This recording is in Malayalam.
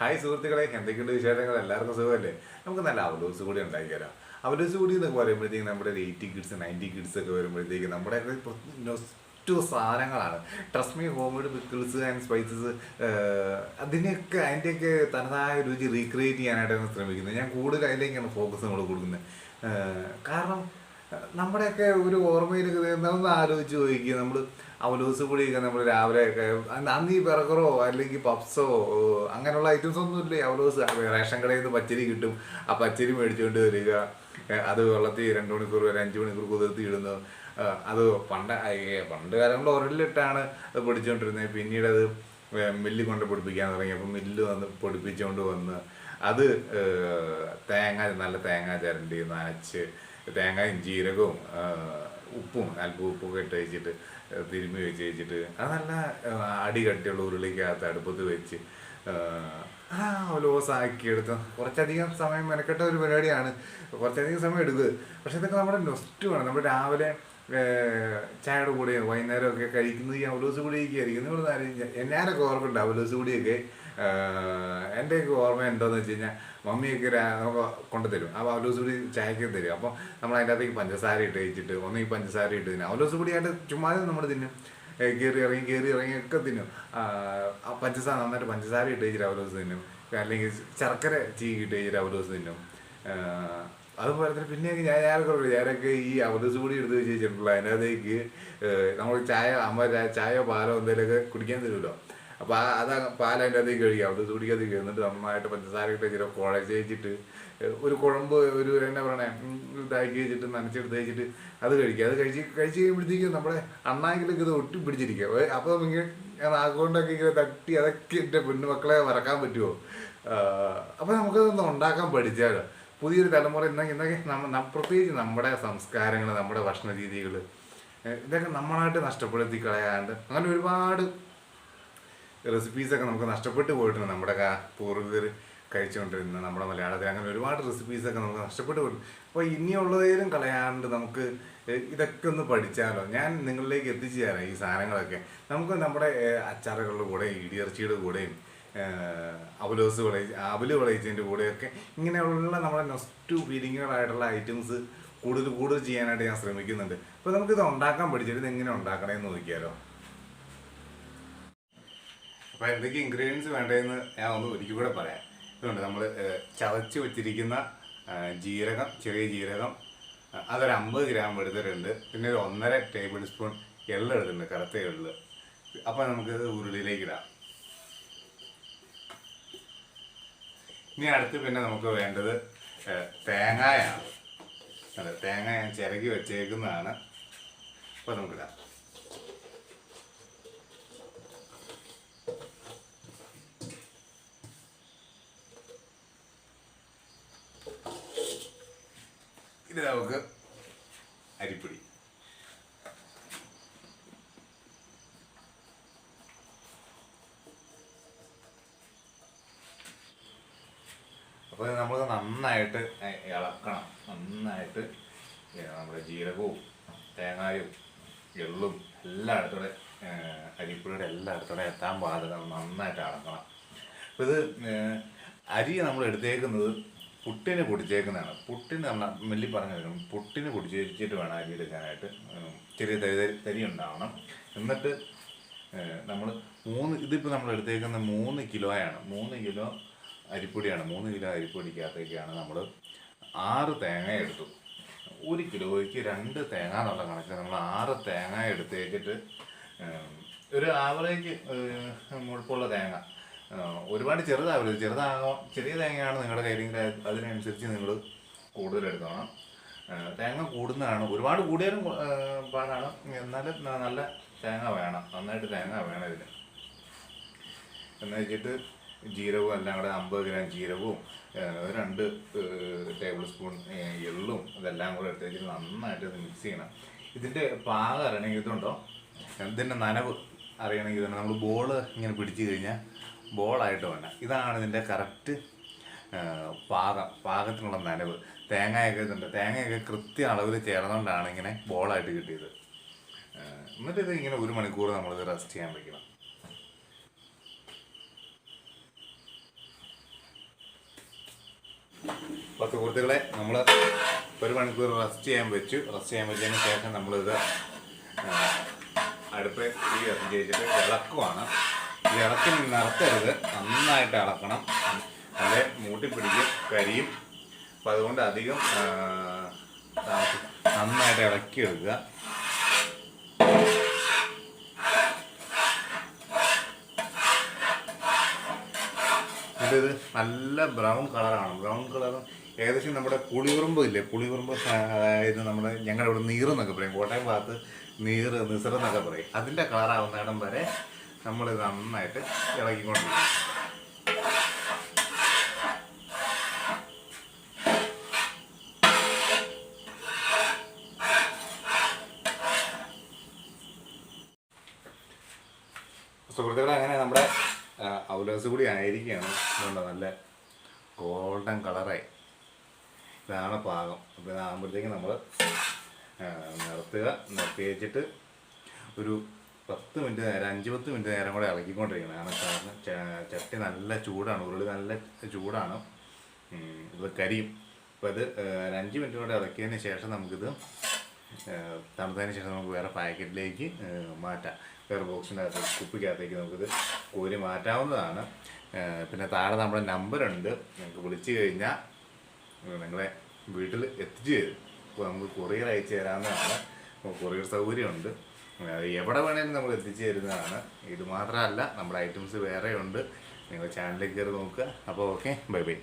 ഹായ് സുഹൃത്തുക്കളെ. എന്തൊക്കെയുണ്ട് വിശേഷങ്ങൾ? എല്ലാവർക്കും സുഖമല്ലേ? നമുക്ക് നല്ല അവലോസ് കൂടി ഉണ്ടാക്കിയാലോ അവലോസ് കൂടി എന്നൊക്കെ പറയുമ്പോഴത്തേക്കും നമ്മുടെ എയ്റ്റി കിഡ്സ് നയന്റി കിഡ്സ് ഒക്കെ വരുമ്പോഴത്തേക്കും നമ്മുടെ ടു സാധനങ്ങളാണ്. Trust me homemade pickles and spices അതിനെയൊക്കെ അതിന്റെയൊക്കെ തനതായ രുചി റീക്രിയേറ്റ് ചെയ്യാനായിട്ടാണ് ശ്രമിക്കുന്നത്. ഞാൻ കൂടുതൽ അതിലേക്കാണ് ഫോക്കസ് നമ്മൾ കൊടുക്കുന്നത്. കാരണം നമ്മുടെയൊക്കെ ഒരു ഓർമ്മയിലൊക്കെ നമ്മൾ ആലോചിച്ച് ചോദിക്കുക നമ്മൾ അവലോസ് പൊടിയൊക്കെ നമ്മൾ രാവിലെ ഒക്കെ അന്ന് ഈ ബർഗറോ അല്ലെങ്കിൽ പപ്സോ അങ്ങനെയുള്ള ഐറ്റംസ് ഒന്നും ഇല്ലേ? അവലോസ് റേഷൻ കടയിൽ നിന്ന് പച്ചരി കിട്ടും. ആ പച്ചരി മേടിച്ചുകൊണ്ട് വരിക. അത് വെള്ളത്തിൽ രണ്ട് മണിക്കൂർ വരെ അഞ്ച് മണിക്കൂർ കുതിർത്തി ഇടുന്നു. അത് പണ്ട് പണ്ട് കാലങ്ങളിൽ ഉരലിട്ടാണ് അത് പൊടിച്ചുകൊണ്ടിരുന്നത് പിന്നീട് അത് മില്ലിൽ കൊണ്ട് പൊടിപ്പിക്കാൻ തുടങ്ങി. അപ്പം മില്ല് വന്ന് പൊടിപ്പിച്ചുകൊണ്ട് വന്ന് അത് തേങ്ങ നല്ല തേങ്ങ ചിരണ്ടി നനച്ച് തേങ്ങയും ജീരകവും ഉപ്പും അല്പം ഉപ്പൊക്കെ ഇട്ട് വെച്ചിട്ട് തിരുമ്മി വെച്ച് വെച്ചിട്ട് അതല്ല അടി കട്ടിയുള്ള ഉരുളിക്കകത്ത് അടുപ്പത്ത് വെച്ച് ആ, ആ ലോസാക്കി കുറച്ചധികം സമയം മെനക്കെട്ട ഒരു പരിപാടിയാണ്. കുറച്ചധികം സമയം എടുക്കുക പക്ഷെ ഇതൊക്കെ നമ്മുടെ നൊസ്റ്റുമാണ് നമ്മൾ രാവിലെ ചായയുടെ കൂടെ വൈകുന്നേരമൊക്കെ കഴിക്കുന്നത് ഈ അവലോസ് കൂടിയൊക്കെ ആയിരിക്കും. നിങ്ങൾ എന്നാലൊക്കെ ഓർക്കുന്നുണ്ട് അവലോസ് കൂടിയൊക്കെ? എന്റെയൊക്കെ ഓർമ്മ എന്താണെന്ന് വെച്ച് കഴിഞ്ഞാൽ മമ്മിയൊക്കെ നമുക്ക് കൊണ്ടുതരും. ആ അവലോസ് പൊടി ചായക്ക് തരും. അപ്പോൾ നമ്മൾ അതിന്റെ അകത്തേക്ക് പഞ്ചസാര ഇട്ട് കഴിച്ചിട്ട് ഒന്നീ പഞ്ചസാര ഇട്ട് തിന്നും. അവലോസ് കൂടിയായിട്ട് ചുമ്മാതെ നമ്മൾ തിന്നും. കയറി ഇറങ്ങി കയറി ഇറങ്ങി ഒക്കെ തിന്നും. ആ, പഞ്ചസാര നന്നായിട്ട് പഞ്ചസാര ഇട്ട് കഴിച്ചിട്ട് അവലോസ് തിന്നും. അല്ലെങ്കിൽ ശർക്കര ചീകി ഇട്ട് കഴിച്ചിട്ട് അവലോസ് തിന്നും. അതുപോലെ തന്നെ പിന്നെ ഞാൻ ഞാനൊക്കെ ഞാനൊക്കെ ഈ അവലോസ് കൂടി എടുത്ത് വെച്ച് വെച്ചിട്ടുള്ള അതിനകത്തേക്ക് നമ്മൾ ചായ അമ്മ ചായ- ചായയോ പാലോ എന്തെങ്കിലുമൊക്കെ കുടിക്കാൻ തരുമല്ലോ. അപ്പോൾ ആ അത് പാൽ അതിന്റെ അകത്തേക്ക് കഴിക്കുക അവലോസ് കുടിക്കാതെ എന്നിട്ട് നന്നായിട്ട് പഞ്ചസാര ഇട്ട് ചില കുഴച്ച് വെച്ചിട്ട് ഒരു കുഴമ്പ് ഒരു എന്നാ പറയണേ ഇതാക്കി വെച്ചിട്ട് നനച്ചെടുത്ത് വെച്ചിട്ട് അത് കഴിക്കുക. അത് കഴിച്ച് കഴിച്ച് കഴിയുമ്പോഴത്തേക്കും നമ്മുടെ അണ്ണാങ്കിലൊക്കെ ഇത് ഒട്ടി പിടിച്ചിരിക്കുക. അപ്പോൾ ഇങ്ങനെ നാഗോണ്ടൊക്കെ ഇങ്ങനെ തട്ടി അതൊക്കെ എന്റെ പെണ്ണുമക്കളെ മറക്കാൻ പറ്റുമോ? അപ്പോൾ നമുക്കതൊന്ന് ഉണ്ടാക്കാൻ പഠിച്ചാലോ? പുതിയൊരു തലമുറ ഇന്നൊക്കെ ഇന്നൊക്കെ പ്രത്യേകിച്ച് നമ്മുടെ സംസ്കാരങ്ങൾ നമ്മുടെ ഭക്ഷണ രീതികൾ ഇതൊക്കെ നമ്മളായിട്ട് നഷ്ടപ്പെടുത്തി കളയാണ്ട് അങ്ങനെ ഒരുപാട് റെസിപ്പീസൊക്കെ നമുക്ക് നഷ്ടപ്പെട്ടു പോയിട്ടുണ്ട്. നമ്മുടെ പൂർവികർ കഴിച്ചുകൊണ്ടിരുന്ന നമ്മുടെ മലയാളത്തിൽ അങ്ങനെ ഒരുപാട് റെസിപ്പീസൊക്കെ നമുക്ക് നഷ്ടപ്പെട്ടു പോയിട്ടുണ്ട്. അപ്പോൾ ഇനിയുള്ളതേലും കളയാണ്ട് നമുക്ക് ഇതൊക്കെ ഒന്ന് പഠിച്ചാലോ? ഞാൻ നിങ്ങളിലേക്ക് എത്തിച്ചു തരാം ഈ സാധനങ്ങളൊക്കെ. നമുക്ക് നമ്മുടെ അച്ചാറുകളുടെ കൂടെ ഇടിയിറച്ചിയുടെ കൂടെയും അബുലോസ് വിളയിച്ച് അവൽ വിളയിച്ചതിന്റെ കൂടെയൊക്കെ ഇങ്ങനെയുള്ള നമ്മുടെ നെസ്റ്റു ഫീലിങ്ങുകളായിട്ടുള്ള ഐറ്റംസ് കൂടുതൽ കൂടുതൽ ചെയ്യാനായിട്ട് ഞാൻ ശ്രമിക്കുന്നുണ്ട്. അപ്പോൾ നമുക്കിത് ഉണ്ടാക്കാൻ പഠിച്ചിട്ട് ഇത് എങ്ങനെ ഉണ്ടാക്കണമെന്ന് നോക്കിയാലോ? അപ്പൊ എന്തൊക്കെ ഇൻഗ്രീഡിയൻസ് വേണ്ടതെന്ന് ഞാൻ ഒന്ന് ഒരിക്കൽ കൂടെ പറയാം. ഇതുകൊണ്ട് നമ്മൾ ചതച്ച് വെച്ചിരിക്കുന്ന ജീരകം ചെറിയ ജീരകം അതൊരു അമ്പത് ഗ്രാം എടുത്തിട്ടുണ്ട്. പിന്നെ ഒരു ഒന്നര ടേബിൾ സ്പൂൺ എള്ള് എടുത്തിട്ടുണ്ട് കറുത്ത എള്ള്. അപ്പോൾ നമുക്ക് ഉരുളിയിലേക്ക് ഇടാം. ഇനി അടുത്ത് പിന്നെ നമുക്ക് വേണ്ടത് തേങ്ങായാണ്. അതെ തേങ്ങ ഞാൻ ചിരകി വെച്ചേക്കുന്നതാണ്. അപ്പോൾ നമുക്കിടാം ഇത് നമുക്ക് അരിപ്പൊടി. അപ്പോൾ നമ്മൾ നന്നായിട്ട് ഇളക്കണം. നന്നായിട്ട് നമ്മുടെ ജീരകവും തേങ്ങായും എള്ളും എല്ലായിടത്തൂടെ അരിപ്പുഴയുടെ എല്ലായിടത്തൂടെ എത്താൻ പാടില്ല. നന്നായിട്ട് ഇളക്കണം അപ്പോൾ ഇത് അരി നമ്മൾ എടുത്തേക്കുന്നത് പുട്ടിന് പൊടിച്ചേക്കുന്നതാണ്. പുട്ടിന് നമ്മൾ മെല്ലി പറഞ്ഞു തരും പുട്ടിന് പൊടിച്ചേച്ചിട്ട് വേണം അരി എടുക്കാനായിട്ട്. ചെറിയ തരി തരി- ഉണ്ടാവണം. എന്നിട്ട് നമ്മൾ മൂന്ന് ഇതിപ്പോൾ നമ്മൾ എടുത്തേക്കുന്ന മൂന്ന് കിലോയാണ്. മൂന്ന് കിലോ അരിപ്പൊടിയാണ്. മൂന്ന് കിലോ അരിപ്പൊടിക്കകത്തേക്കാണ് നമ്മൾ ആറ് തേങ്ങ എടുത്തു. ഒരു കിലോയ്ക്ക് രണ്ട് തേങ്ങ എന്നുള്ള കണക്ക് നമ്മൾ ആറ് തേങ്ങ എടുത്തേച്ചിട്ട് ഒരു ആവറേജ് മുഴുപ്പുള്ള തേങ്ങ. ഒരുപാട് ചെറുതാവരുത് ചെറുതാകോ ചെറിയ തേങ്ങയാണ് നിങ്ങളുടെ കയ്യിലെങ്കിൽ അതിനനുസരിച്ച് നിങ്ങൾ കൂടുതൽ എടുക്കണം. തേങ്ങ കൂടുന്നതാണ്. ഒരുപാട് കൂടിയാലും പാടാണ്. എന്നാലും നല്ല തേങ്ങ വേണം. നന്നായിട്ട് തേങ്ങ വേണം ഇതിന്. എന്ന് വെച്ചിട്ട് ജീരകവും എല്ലാം കൂടെ അമ്പത് ഗ്രാം ജീരകവും രണ്ട് ടേബിൾ സ്പൂൺ എള്ളും ഇതെല്ലാം കൂടെ എടുത്ത് വെച്ചിട്ട് നന്നായിട്ട് മിക്സ് ചെയ്യണം. ഇതിന്റെ പാകം അറിയണമെങ്കിൽ ഇതുണ്ടോ? ഇതിന്റെ നനവ് അറിയണമെങ്കിൽ ഇതുണ്ടോ? നമ്മൾ ബോൾ ഇങ്ങനെ പിടിച്ചു കഴിഞ്ഞാൽ ബോളായിട്ട് വേണ്ട ഇതാണ് ഇതിന്റെ കറക്റ്റ് പാകം പാകത്തിനുള്ള നനവ്. തേങ്ങയൊക്കെ ഇതുണ്ട്. തേങ്ങയൊക്കെ കൃത്യ അളവിൽ ചേർന്നുകൊണ്ടാണ് ഇങ്ങനെ ബോളായിട്ട് കിട്ടിയത്. എന്നിട്ട് ഇത് ഇങ്ങനെ ഒരു മണിക്കൂർ നമ്മളിത് റെസ്റ്റ് ചെയ്യാൻ വയ്ക്കണം അപ്പോൾ സുഹൃത്തുക്കളെ നമ്മൾ ഒരു മണിക്കൂർ റെസ്റ്റ് ചെയ്യാൻ വെച്ചു. റെസ്റ്റ് ചെയ്യാൻ വെച്ചതിന് ശേഷം നമ്മളിത് അടുപ്പ് ഈ വെച്ചിട്ട് ഇളക്കുവാണ് ഇളക്കി നിറത്തരുത് നന്നായിട്ട് ഇളക്കണം. അല്ലെ മൂട്ടിപ്പിടിക്കും കരിയും. അപ്പം അതുകൊണ്ട് അധികം നന്നായിട്ട് ഇളക്കി എടുക്കുക. ഇത് നല്ല ബ്രൗൺ കളറാണ്. ബ്രൗൺ കളർ ഏകദേശം നമ്മുടെ പുളിയുറുമ്പ് ഇല്ലേ? പുളിയുറുമ്പ് അതായത് നമ്മുടെ ഞങ്ങളുടെ ഇവിടെ നീറെന്നൊക്കെ പറയും. കോട്ടയം ഭാഗത്ത് നീറ് നിസർ എന്നൊക്കെ പറയും. അതിന്റെ കളറാവുന്നിടം വരെ നമ്മൾ നന്നായിട്ട് ഇളകിക്കൊണ്ട് സുഹൃത്തുക്കളെ അങ്ങനെ നമ്മുടെ ഔലസ് കൂടി ആയിരിക്കുകയാണ്. അതുകൊണ്ട് നല്ല ഗോൾഡൻ കളറായി. ഇതാണ് പാകം. അപ്പോൾ ഇതാകുമ്പോഴത്തേക്ക് നമ്മൾ നിർത്തുക. നിർത്തി വെച്ചിട്ട് ഒരു പത്ത് മിനിറ്റ് നേരം അഞ്ച് പത്ത് മിനിറ്റ് നേരം കൂടെ ഇളക്കിക്കൊണ്ടിരിക്കണം കാരണം ചട്ടി നല്ല ചൂടാണ് ഉരുളി നല്ല ചൂടാണ്. ഇത് കരിയും. അപ്പോൾ ഇത് അഞ്ച് മിനിറ്റ് കൂടെ ഇളക്കിയതിന് ശേഷം നമുക്കിത് തണുത്തതിന് ശേഷം നമുക്ക് വേറെ പാക്കറ്റിലേക്ക് മാറ്റാം. വേറെ ബോക്സിനകത്ത് കുപ്പിക്കകത്തേക്ക് നമുക്കിത് കോരി മാറ്റാവുന്നതാണ്. പിന്നെ താഴെ നമ്മുടെ നമ്പറുണ്ട്. നിങ്ങൾക്ക് വിളിച്ചു കഴിഞ്ഞാൽ നിങ്ങളെ വീട്ടിൽ എത്തിച്ചു തരും. അപ്പോൾ നമുക്ക് കൊറിയർ അയച്ചു അപ്പോൾ കൊറിയർ സൗകര്യമുണ്ട്. എവിടെ വേണേലും നമ്മൾ എത്തിച്ചു തരുന്നതാണ്. ഇത് മാത്രമല്ല നമ്മുടെ ഐറ്റംസ് വേറെയുണ്ട്. നിങ്ങൾ ചാനലിൽ കയറി നോക്കുക. അപ്പോൾ ഓക്കെ ബൈ ബൈ